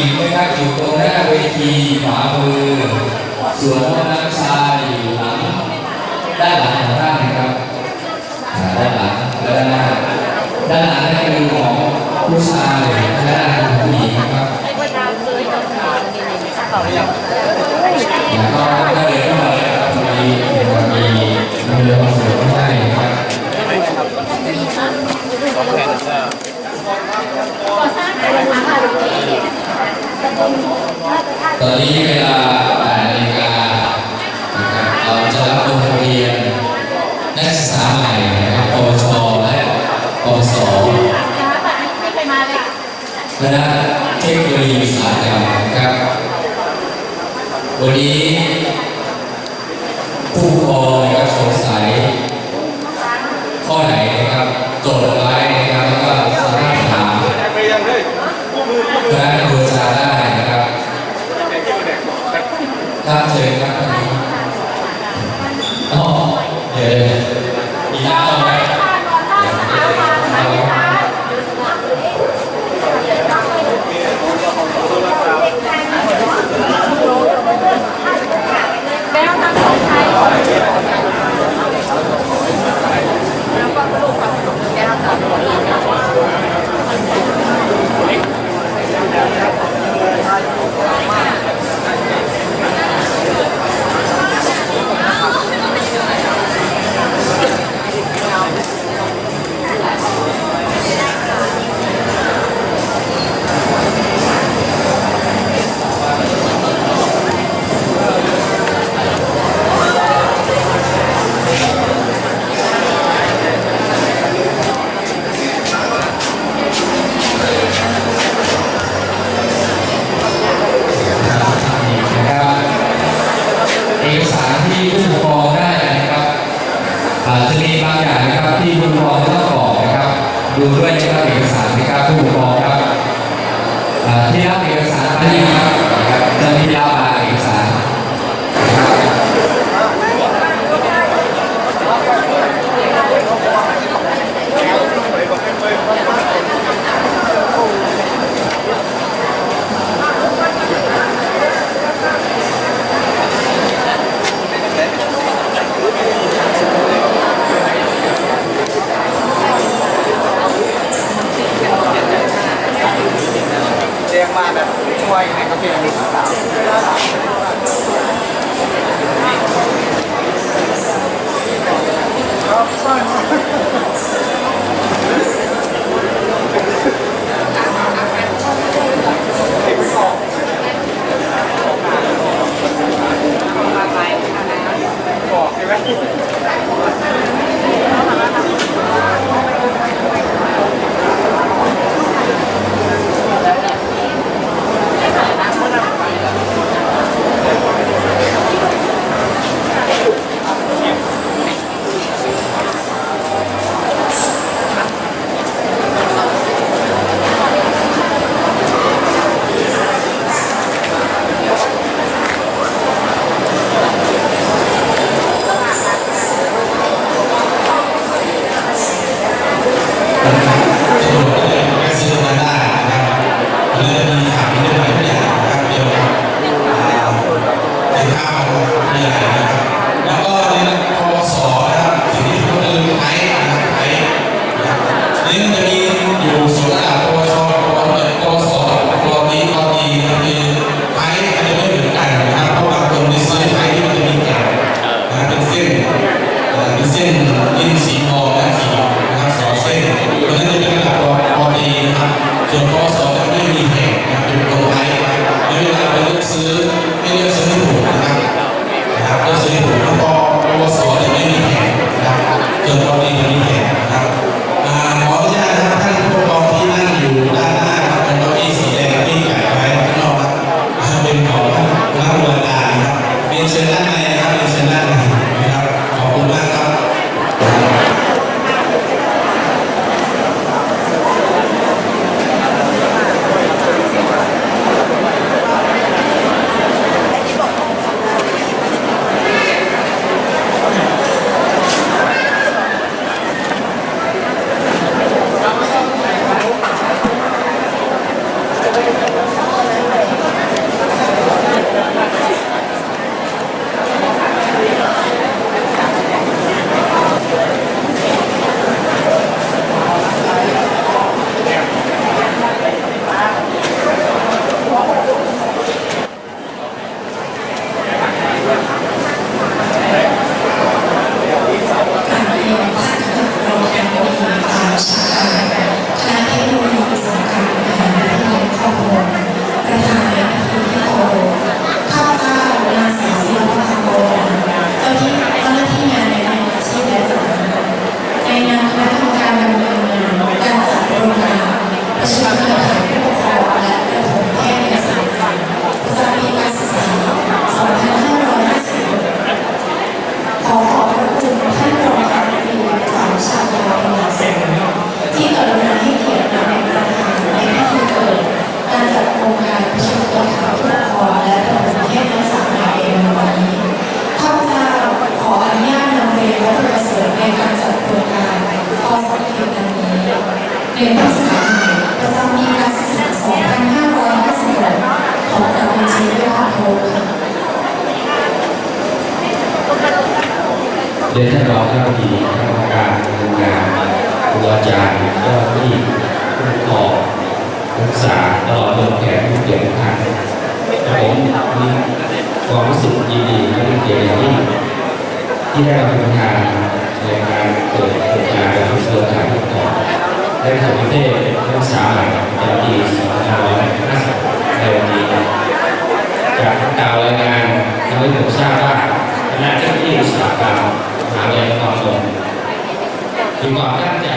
ญิงนะครับอยู่ตรงหน้าเวทีขวามือ ส่วนห้องน้ำชายอยู่หลังด้านหลังของท่านนะครับด้านหลังและด้านหน้าด้านหลังนั่นคือของผู้ชายด้านหน้าคือผู้หญิงนะครับแล้วก็ก็เลยก็มาเลยครับมีมีมีเรือมาสวนให้นะครับ ต อนนี้เวลา8นาฬิกานะครับเราจะรับลงทะเบียนนักศึกษาใหม่นะครับปวชและปวสคณะเทคโนโลยีสารกรรนะครับ วันนี้ผู้ปกครองนะครับสงสัย ข้อไหนนะครับโจทย์ไว้นะครับแล้วก็สามารถถามคณะครูอาจารย์ได้นะครับ ครับเชิญครับอ๋อเดี๋ยวมีน้ำ ดูด้วยนะครับเอกสารนะครับผู้ปกครองครับที่รับเอกสารมานี่ครับนะครับเจ้าหน้าบาเอกสารนะครับ เรียงมา แบบช่วยให้เขาเป็นมีสาวค เรียนท่านรองเจ้าหน้าที่คณะกรรมการดำเนินงานครูอาจารย์เจ้าหน้าที่ผู้ปกครองนักศึกษาตลอดจนแขกผู้เกี่ยรติทุกท่านผมมีความรู้สึกยินดีและเป็นเกียรติอย่างยิ่งที่ได้รับเป็นประธานในการเปิดโครงการการเครือข่ายผู้ปกครองและสมเด็จนักศึกษาใหม่ประจำปี2550ในวันนี้จากกาวรายงานทำให้ผมทราบว่าคณะเจ้าหน้าที่อุตสาหกรรมาวิทยาลัยนครปฐมมีความตั้งใจ